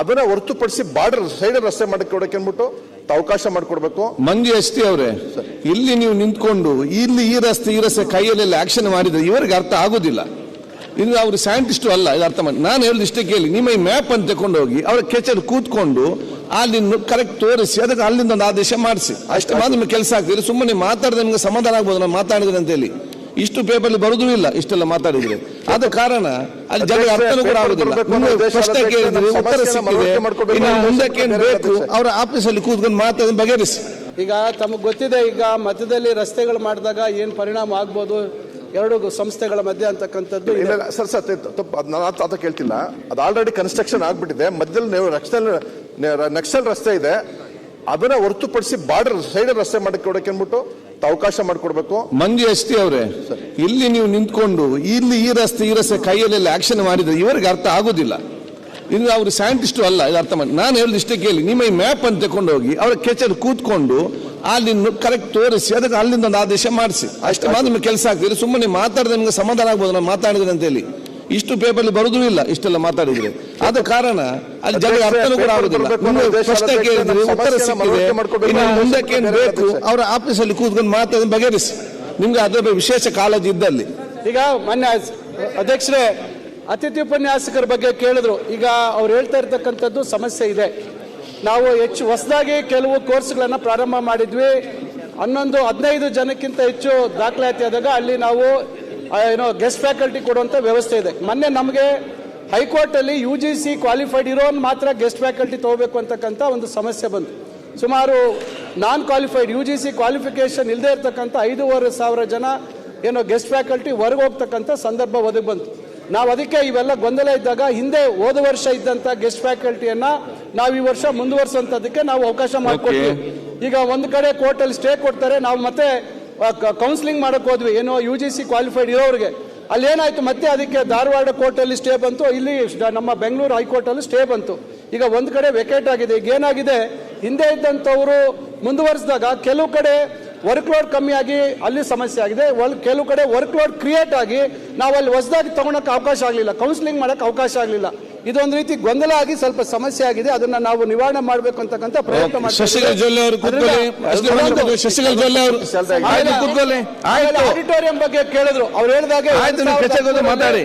ಅದನ್ನ ಹೊರತುಪಡಿಸಿ border side ರಸ್ತೆ ಮಾಡಿಕೊಡಕ್ಕೆ ಅಂದ್ಬಿಟ್ಟು ಅವಕಾಶ ಮಾಡಿಕೊಡ್ಬೇಕು. ಮಂಜು ಎಸ್ ಟಿ ಅವರೇ ಇಲ್ಲಿ ನೀವು ನಿಂತ್ಕೊಂಡು ಇಲ್ಲಿ ಈ ರಸ್ತೆ ಈ ರಸ್ತೆ ಕೈಯಲ್ಲೆಲ್ಲ ಆಕ್ಷನ್ ಮಾಡಿದ್ರೆ ಇವರಿಗೆ ಅರ್ಥ ಆಗುದಿಲ್ಲ. ಇದು ಅವರು ಸೈಂಟಿಸ್ಟ್ ಅಲ್ಲ ಇದು ಅರ್ಥ ಮಾಡಿ ನಾನು ಹೇಳಿದ ಇಷ್ಟೇ ಕೇಳಿ ನಿಮ್ಮ ಈ ಮ್ಯಾಪ್ ಅಂತ ತಕೊಂಡು ಹೋಗಿ ಅವರ ಕೆಚರ್ ಕೂತ್ಕೊಂಡು ಅಲ್ಲಿ ಕರೆಕ್ಟ್ ತೋರಿಸಿ ಅದಕ್ಕೆ ಅಲ್ಲಿಂದ ಒಂದು ಆದೇಶ ಮಾಡಿಸಿ. ಅಷ್ಟೇ ಮಾತ್ರ ನಿಮ್ಗೆ ಕೆಲಸ ಆಗ್ತದೆ. ಸುಮ್ಮನೆ ಮಾತಾಡಿದ್ರೆ ನಿಮ್ಗೆ ಸಮಾಧಾನ ಆಗ್ಬೋದು ನಾನು ಮಾತಾಡಿದ್ರೆ ಅಂತ ಹೇಳಿ ಇಷ್ಟು ಪೇಪರ್ ಬರುದು ಇಲ್ಲ ಇಷ್ಟೆಲ್ಲ ಮಾತಾಡಿದ್ರೆ. ಆದ ಕಾರಣ ಅಲ್ಲಿ ಜನ ಅರ್ಥನೂ ಕೂಡ ಆಗುದಿಲ್ಲ. ಪ್ರಶ್ನೆ ಕೇಳಿದ್ರೆ ಉತ್ತರ ಸಿಕ್ಕಿದೆ. ಇನ್ನು ಮುಂದಕ್ಕೆ ಏನ್ ಬೇಕು ಅವರ ಆಫೀಸಲ್ಲಿ ಕೂತ್ಕೊಂಡು ಮಾತಾಡಿ ಬಗೆಹರಿಸಿ. ಈಗ ತಮಗೆ ಗೊತ್ತಿದೆ ಈಗ ಮಧ್ಯದಲ್ಲಿ ರಸ್ತೆಗಳು ಮಾಡಿದಾಗ ಏನು ಪರಿಣಾಮ ಆಗ್ಬೋದು? ಎರಡು ಸಂಸ್ಥೆಗಳ ಮಧ್ಯೆ ಅಂತಕ್ಕಂಥದ್ದು ಸರ್ ಸರ್ ತಪ್ಪು ಅದ್ ನಾನು ಆತ ಕೇಳ್ತಿಲ್ಲ. ಅದು ಆಲ್ರೆಡಿ ಕನ್ಸ್ಟ್ರಕ್ಷನ್ ಆಗ್ಬಿಟ್ಟಿದೆ. ಮಧ್ಯದಲ್ಲಿ ನೀವು ನಕ್ಸಲ್ ನಕ್ಸಲ್ ರಸ್ತೆ ಇದೆ. ಅದನ್ನ ಹೊರತುಪಡಿಸಿ ಬಾರ್ಡರ್ ಸೈಡ್ ರಸ್ತೆ ಮಾಡಿಕೊಡಕ್ಕೆ ಅಂದ್ಬಿಟ್ಟು ಅವಕಾಶ ಮಾಡಿಕೊಡ್ಬೇಕು? ಮಂಜು ಎಸ್ ಟಿ ಅವರೇ ಇಲ್ಲಿ ನೀವು ನಿಂತ್ಕೊಂಡು ಇಲ್ಲಿ ಈ ರಸ್ತೆ ಈ ರಸ್ತೆ ಕೈಯಲ್ಲೆಲ್ಲ ಆಕ್ಷನ್ ಮಾಡಿದ್ರೆ ಇವರಿಗೆ ಅರ್ಥ ಆಗೋದಿಲ್ಲ. ಇನ್ನು ಅವರು ಸೈಂಟಿಸ್ಟು ಅಲ್ಲ ಇದು ಅರ್ಥ ಮಾಡಿ ನಾನು ಹೇಳಿದ ಇಷ್ಟೇ ಕೇಳಿ ನಿಮ್ಮ ಈ ಮ್ಯಾಪ್ ಅಂತ ತಗೊಂಡು ಹೋಗಿ ಅವರ ಕೆಚರ್ ಕೂತ್ಕೊಂಡು ಅಲ್ಲಿ ಕರೆಕ್ಟ್ ತೋರಿಸಿ ಅದಕ್ಕೆ ಅಲ್ಲಿಂದ ಒಂದು ಆದೇಶ ಮಾಡಿಸಿ. ಅಷ್ಟೇ ಮಾತ್ರ ನಿಮಗೆ ಕೆಲಸ ಆಗ್ತಿದ್ರೆ ಸುಮ್ಮನೆ ಮಾತಾಡಿದ್ರೆ ನಿಮ್ಗೆ ಸಮಾಧಾನ ಆಗ್ಬೋದು ನಾನು ಮಾತಾಡಿದ್ರೆ ಅಂತ ಹೇಳಿ ಇಷ್ಟು ಪೇಪರ್ ಬರುದು ಇಲ್ಲ ಇಷ್ಟೆಲ್ಲ ಮಾತಾಡಿದ್ರೆ. ಆದ ಕಾರಣ ಅಲ್ಲಿ ಜನ ಅರ್ಥನೂ ಕೂಡ ಆಗುದಿಲ್ಲ. ನಿಮ್ಗೆ ಪ್ರಶ್ನೆ ಕೇಳಿದ್ರೆ ಉತ್ತರ ಸಿಕ್ಕಿದೆ. ಇನ್ನು ಮುಂದಕ್ಕೆ ಏನು ಬೇಕು? ಅವರ ಆಫೀಸಲ್ಲಿ ಕೂತ್ಕೊಂಡು ಮಾತಾಡಿ ಬಗೆಹರಿಸಿ. ನಿಮ್ಗೆ ಅದರ ಬಗ್ಗೆ ವಿಶೇಷ ಕಾಳಜಿ ಇದ್ದಲ್ಲಿ. ಈಗ ಮೊನ್ನೆ ಅಧ್ಯಕ್ಷರೇ ಅತಿಥಿ ಉಪನ್ಯಾಸಕರ ಬಗ್ಗೆ ಕೇಳಿದ್ರು. ಈಗ ಅವ್ರು ಹೇಳ್ತಾ ಇರ್ತಕ್ಕಂಥದ್ದು ಸಮಸ್ಯೆ ಇದೆ. ನಾವು ಹೆಚ್ಚು ಹೊಸದಾಗಿ ಕೆಲವು ಕೋರ್ಸ್ಗಳನ್ನು ಪ್ರಾರಂಭ ಮಾಡಿದ್ವಿ. ಹನ್ನೊಂದು ಹದಿನೈದು ಜನಕ್ಕಿಂತ ಹೆಚ್ಚು ದಾಖಲಾತಿ ಆದಾಗ ಅಲ್ಲಿ ನಾವು ಏನೋ ಗೆಸ್ಟ್ ಫ್ಯಾಕಲ್ಟಿ ಕೊಡುವಂಥ ವ್ಯವಸ್ಥೆ ಇದೆ. ಮೊನ್ನೆ ನಮಗೆ ಹೈಕೋರ್ಟಲ್ಲಿ ಯು ಜಿ ಸಿ ಕ್ವಾಲಿಫೈಡ್ ಇರೋನ್ ಮಾತ್ರ ಗೆಸ್ಟ್ ಫ್ಯಾಕಲ್ಟಿ ತಗೋಬೇಕು ಅಂತಕ್ಕಂಥ ಒಂದು ಸಮಸ್ಯೆ ಬಂತು. ಸುಮಾರು non qualified U G C qualification ಇಲ್ಲದೆ ಇರತಕ್ಕಂಥ ಐದೂವರೆ ಸಾವಿರ ಜನ ಏನೋ ಗೆಸ್ಟ್ ಫ್ಯಾಕಲ್ಟಿ ಹೊರಗೆ ಹೋಗ್ತಕ್ಕಂಥ ಸಂದರ್ಭ ಒದಗಿ ಬಂತು. ನಾವು ಅದಕ್ಕೆ ಇವೆಲ್ಲ ಗೊಂದಲ ಇದ್ದಾಗ ಹಿಂದೆ ಹೋದ ವರ್ಷ ಇದ್ದಂಥ ಗೆಸ್ಟ್ ಫ್ಯಾಕಲ್ಟಿಯನ್ನ ನಾವು ಈ ವರ್ಷ ಮುಂದುವರ್ಸೋಂಥದ್ದಕ್ಕೆ ನಾವು ಅವಕಾಶ ಮಾಡಿಕೊಡ್ತೀವಿ ಈಗ ಒಂದು ಕಡೆ ಕೋರ್ಟಲ್ಲಿ ಸ್ಟೇ ಕೊಡ್ತಾರೆ ನಾವು ಮತ್ತೆ ಕೌನ್ಸಿಲಿಂಗ್ ಮಾಡಕ್ಕೆ ಹೋದ್ವಿ. ಏನೋ ಯು ಜಿ ಸಿ ಕ್ವಾಲಿಫೈಡ್ ಇರೋರಿಗೆ ಅಲ್ಲಿ ಏನಾಯ್ತು? ಮತ್ತೆ ಅದಕ್ಕೆ ಧಾರವಾಡ ಕೋರ್ಟಲ್ಲಿ ಸ್ಟೇ ಬಂತು. ಇಲ್ಲಿ ನಮ್ಮ ಬೆಂಗಳೂರು ಹೈಕೋರ್ಟಲ್ಲಿ ಸ್ಟೇ ಬಂತು. ಈಗ ಒಂದು ಕಡೆ ವೆಕೇಟ್ ಆಗಿದೆ. ಈಗ ಏನಾಗಿದೆ? ಹಿಂದೆ ಇದ್ದಂಥವರು ಮುಂದುವರಿಸಿದಾಗ, ಕೆಲವು ಕಡೆ ವರ್ಕ್ ಲೋಡ್ ಕಮ್ಮಿ ಆಗಿ ಅಲ್ಲಿ ಸಮಸ್ಯೆ ಆಗಿದೆ. ಕೆಲವು ಕಡೆ ವರ್ಕ್ ಲೋಡ್ ಕ್ರಿಯೇಟ್ ಆಗಿ ನಾವು ಅಲ್ಲಿ ಹೊಸದಾಗಿ ತಗೊಳಕ್ಕೆ ಅವಕಾಶ ಆಗಲಿಲ್ಲ. ಕೌನ್ಸಿಲಿಂಗ್ ಮಾಡಕ್ಕೆ ಅವಕಾಶ ಆಗಲಿಲ್ಲ. ಇದೊಂದು ರೀತಿ ಗೊಂದಲ ಆಗಿ ಸ್ವಲ್ಪ ಸಮಸ್ಯೆ ಆಗಿದೆ. ಅದನ್ನ ನಾವು ನಿವಾರಣೆ ಮಾಡಬೇಕು ಅಂತಕ್ಕಂಥ ಪ್ರಯತ್ನ ಮಾಡ್ತೀವಿ ಆಡಿಟೋರಿಯಂ ಬಗ್ಗೆ ಕೇಳಿದ್ರು. ಅವ್ರು ಹೇಳಿದಾಗೆ ಮಾತಾಡಿ.